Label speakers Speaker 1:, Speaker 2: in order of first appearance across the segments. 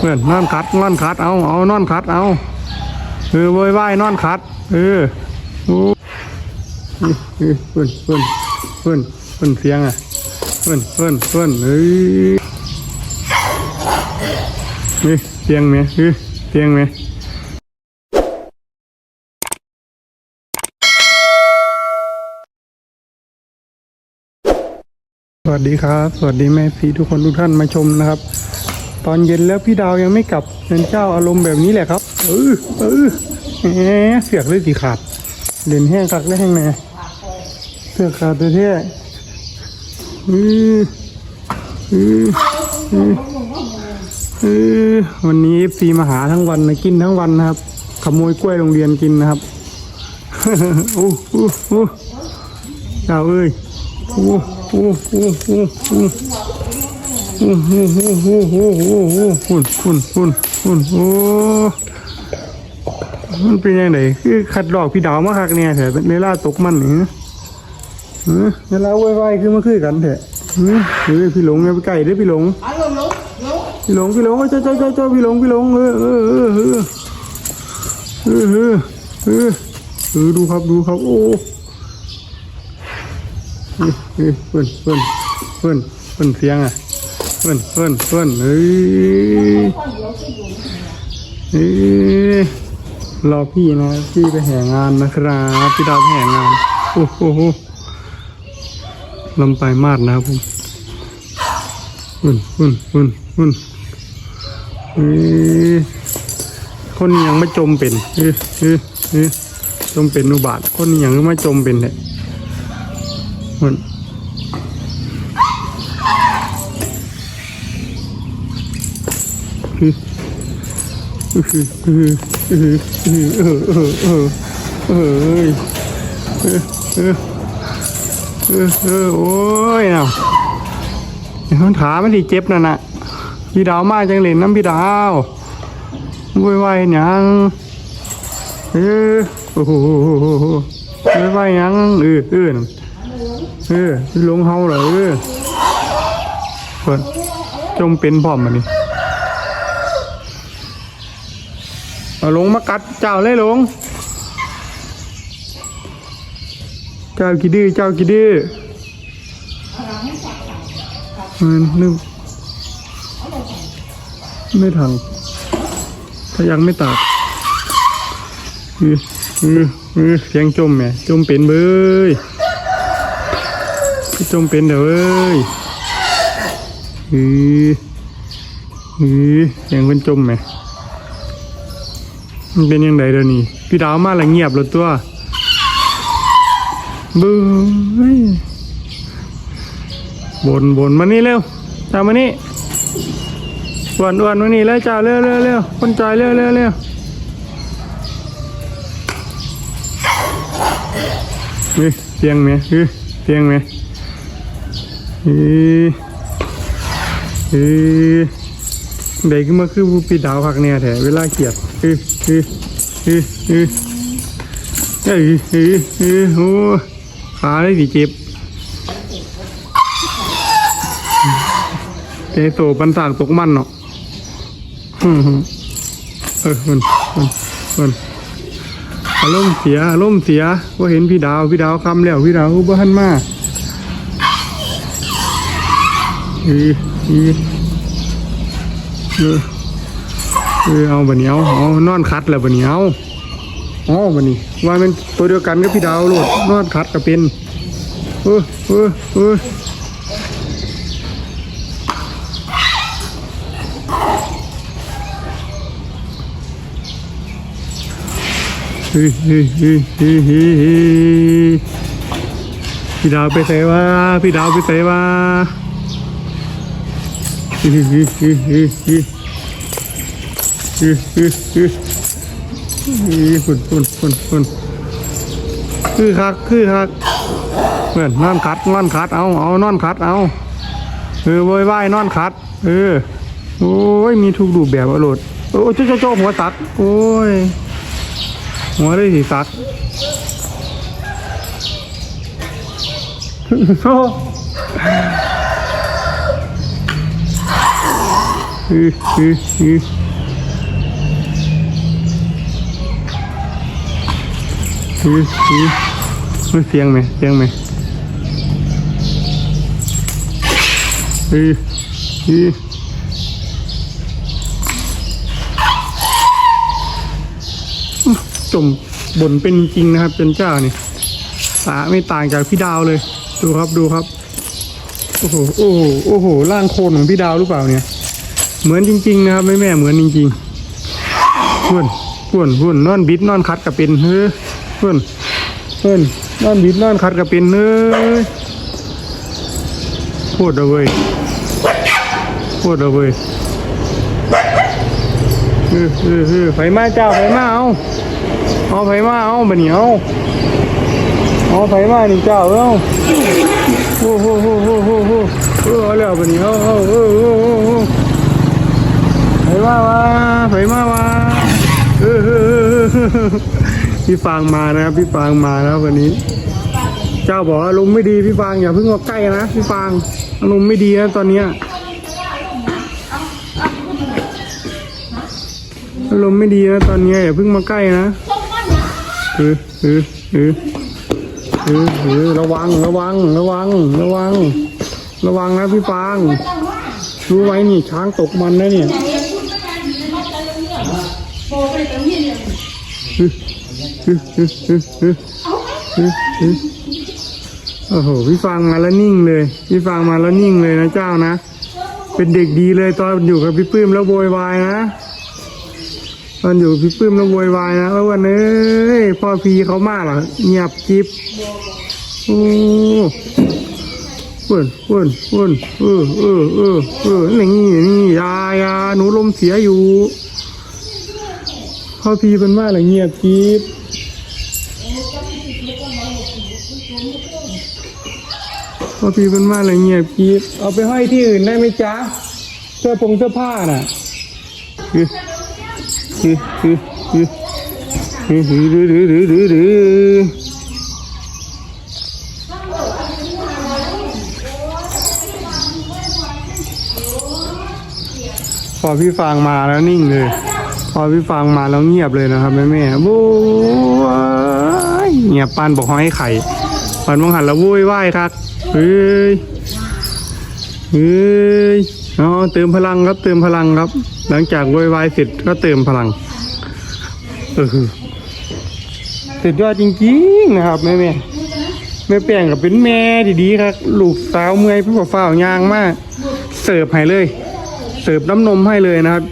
Speaker 1: เพื่อนนอนคัดนอนคัดเอาเอานอนคัดเอาเออโวยวายนอนคัดเออโอ้เออเออเพื่อนเพื่อนเพื่อนเพื่อนเสียงอะเพื่อนเพื่อนเพื่อนเอ้ยนี่เสียงไหมเออเสียงไหมสวัสดีครับ สวัสดีแม่พี่ทุกคนทุกท่านมาชมนะครับ ตอนเย็นแล้วพี่ดาวยังไม่กลับเป็นเจ้าอารมณ์แบบนี้แหละครับ เออเออแหมเสือกเลยสีขาดเด่นแห้งคักได้แห้งแน่เสือกขาดตัวเท่เออเออเออเออวันนี้ฟีมาหาทั้งวันนะกินทั้งวันนะครับ ขโมยกล้วยโรงเรียนกินนะครับโอ้โอ้โอ้เจ้าเอ้ยโอ้โอ้โอ้โอ้ หุ่นหุ่นหุ่นหุ่นโอ้มันเป็นยังไงคือขัดดอกพี่ดาวมาคักเนี่ยเถอะเนล่าตกมันนี่เนล่าไวไวคือมาคือกันเถอะรือพี่หลงเนี่ยไปไก่ได้พี่หลงพี่หลงพี่หลงเจ้าเจ้าเจ้าเจ้าพี่หลงพี่หลงเออเออเออเออเออเออดูครับดูครับโอ้เฮ้ยเพื่อนเพื่อนเพื่อนเพื่อนเสียงอะ เพื่อนเพื่อนเพื่อนเฮ้ยเฮ้ยรอพี่นะพี่ไปแห่งานนะครับพี่ดาวไปแห่งานโอ้โหลำไปมาดนะครับผมเพื่อนเพื่อนเพื่อนเพื่นเฮ้ยคนยังไม่จมเป็นเฮ้ยเฮ้ยเฮ้ยจมเป็นอุบาทคนยังไม่จมเป็นเลย โอ้ยนาะมันขามันที่เจ็บนั่นน่ะ พี่ดาวมากจังเลยน้ำพี่ดาววุ่นวายยังเออโอ้โหวุ่นวายยังเออเออเออลงเฮาเหรอเออเปิดจมเป็นพร้อมมันนี่ เอาลงมากัดเจ้าเลยลง เจ้ากี่ดื้อเจ้ากี่ดื้อมันนึกไม่ทันถ้ายังไม่ตัดเออเออเออเสียงจมแม่จมเป็นเบยพี่จมเป็นเด้อเว้ยอืออือเสียงเป็นจมไหม มันเป็นยังไงเดี๋ยวนี้พี่ดาวมาและเงียบเลยตัวบื้ยบนบนมานี่เร็วจ้ามานี่อวนอวนมานี่แล้วจ้าเร็วเร็วเร็วคนใจเร็วเร็วเร็วเฮ้ยเสียงไหมเฮ้ยเสียงไหมเฮ้ยเฮ้ย เด็กมาคือผู้ปีดาวพักเนี่ยแถเวลาเกียดเฮ้ยเฮ้ยเฮ้ยเฮ้ยเฮ้ยโอ้ขาเลยดิเจ็บเจโตปันสากตกมันเนาะอืมเออมันมันมันอารมณ์เสียอารมณ์เสียว่าเห็นพี่ดาวพี่ดาวคำแล้วพี่ดาวบ้านมาเออ เออเออเออเอาบันนี้เอาเอานอนคัดแล้วบันนี้เอาเอาบันนี้ ว่าเป็นตัวเดียวกันกับพี่ดาวโลดนอนคัดก็เป็นเออเออเออฮ้ยเฮ้ยเฮ้ยเฮ้ยเฮ้ยเฮ้ยพี่ดาวไปใส่ว่าพี่ดาวไปใส่ว่า ฝุ่นฝุ่นฝุ่นฝุ่นคือคักคือคักเพื่อนนอนคัดนอนคัดเอาเอานอนคัดเอาเออโวยวายนอนคัด เออโอ้ยมีทุกรูปแบบอรรถโอ้ยโจ๊ะโจ๊ะโจ๊ะหัวสักโอ้ยหัวได้สีสักโอ้ อืออืออืออืออือมันเสียงไหมเสียงไหมอืออือจมบ่นเป็นจริงนะครับเป็นเจ้านี่สาไม่ต่างจากพี่ดาวเลย ดูครับดูครับ โอ้โหโอ้โหโอ้โหร่างโคลนของพี่ดาวหรือเปล่าเนี่ย เหมือนจริงๆนะครับแม่แม่เหมือนจริงๆพื่นพื่นพื่นนอนบิดนอนคัดกับเป็นเฮ้ยพื่นพื่นนอนบิดนอนคัดกับเป็นเฮ้ยพูดเอาเว้ยพูดเอาเว้ยเออเออเออไฟมาเจ้าไฟมาเอาเอาไฟมาเอาบันเหนียวเอาไฟมานี่เจ้าเอาโอ้โหโอ้โหโอ้โหเออเอาแล้วปะนี่เอาเอาเออเออเออเออ ไปมาวะไปมาวะเออเออเออเออพี่ฟางมานะครับ พี่ฟางมาแล้ววันนี้ เจ้าบอกอารมณ์ไม่ดีพี่ฟางอย่าเพิ่งมาใกล้นะพี่ฟางอารมณ์ไม่ดีนะตอนเนี้ยอารมณ์ไม่ดีนะตอนเนี้ยอย่าเพิ่งมาใกล้นะเออเออเออเออเออระวังระวังระวังระวัง ระวังนะพี่ฟางรู้ไว้นี่ช้างตกมันนะเนี่ย เออเออเออเออเออเออเออโอ้โหพี่ฟางมาแล้วนิ่งเลย พี่ฟางมาแล้วนิ่งเลยนะเจ้านะ เป็นเด็กดีเลยตอนอยู่กับพี่ปื้มแล้วโวยวายนะตอนอยู่พี่ปื้มแล้วโวยวายนะแล้ววันเอ้ยพ่อพีเขามากเหรอเงียบจิบโอ้เพื่อนเพื่อนเพื่อนเออเออเออเออนี่นี่ยายาหนูลมเสียอยู่ พ่อพีเป็นว่าอะไรเงียบกริบพ่อพีเป็นว่าอะไรเงียบกริบเอาไปห้อยที่อื่นได้ไหมจ๊ะเสื้อผงเสื้อผ้าน่ะคือคือคือคือคือคือคือคือคือคือคือพอพี่ฟางมาแล้วนิ่งเลย พอพี่ฟางมาแล้วเงียบเลยนะครับแม่แม่โว้ยเงียบปานบอกให้ไข่ปันมองหันแล้วโว้ยว่ายครับเฮ้ยเฮ้ยอ๋อเติมพลังครับเติมพลังครับ หลังจากโวยวายเสร็จก็เติมพลังเออสุดยอดจริงๆนะครับแม่แม่แม่แป้งกับเป็นแม่ดีๆครับลูกสาวเมื่อยพี่บ่ฝ้าวยางมาก เสิร์ฟให้เลย เสิร์ฟน้ำนมให้เลยนะครับ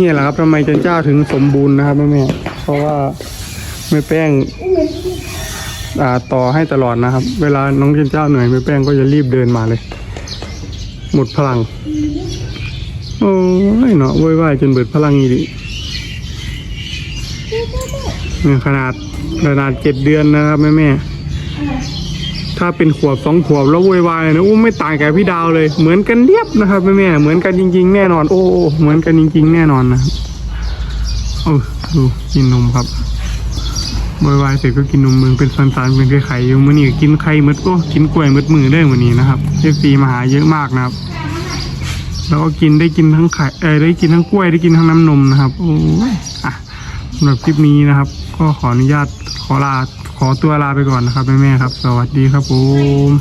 Speaker 1: นี่แหละครับทำไมจันเจ้าถึงสมบูรณ์นะครับแม่แม่เพราะว่าแม่แป้งอ่าต่อให้ตลอดนะครับ เวลาน้องจันเจ้าเหนื่อยแม่แป้งก็จะรีบเดินมาเลย หมดพลัง โอ้ยเนาะวยวายจนเบิดพลังอีดิเนี่ยขนาดขนาดเจ็ดเดือนนะครับแม่แม่ ถ้าเป็นขวบสองขวบแล้วโวยวายนะอู้ไม่ต่างกับพี่ดาวเลย เหมือนกันเรียบนะครับแม่แม่เหมือนกันจริง ๆ แน่นอน โอ้เหมือนกันจริง ๆ แน่นอนนะโอ้ดูกินนมครับโวยวายเสร็จก็กินนมเมืองเป็นสันๆเป็นไข่อยู่มื้อนี้กินไข่มืดโอ้กินกล้วยมืดมือได้มื้อนี้นะครับเอฟซีมาหาเยอะมากนะครับแล้วก็กินได้กินทั้งไข่เออได้กินทั้งกล้วยได้กินทั้งน้ำนมนะครับโอ้ยอะสำหรับคลิปนี้นะครับ ก็ขออนุญาตขอลา ขอตัวลาไปก่อนนะครับแม่ๆครับ สวัสดีครับผม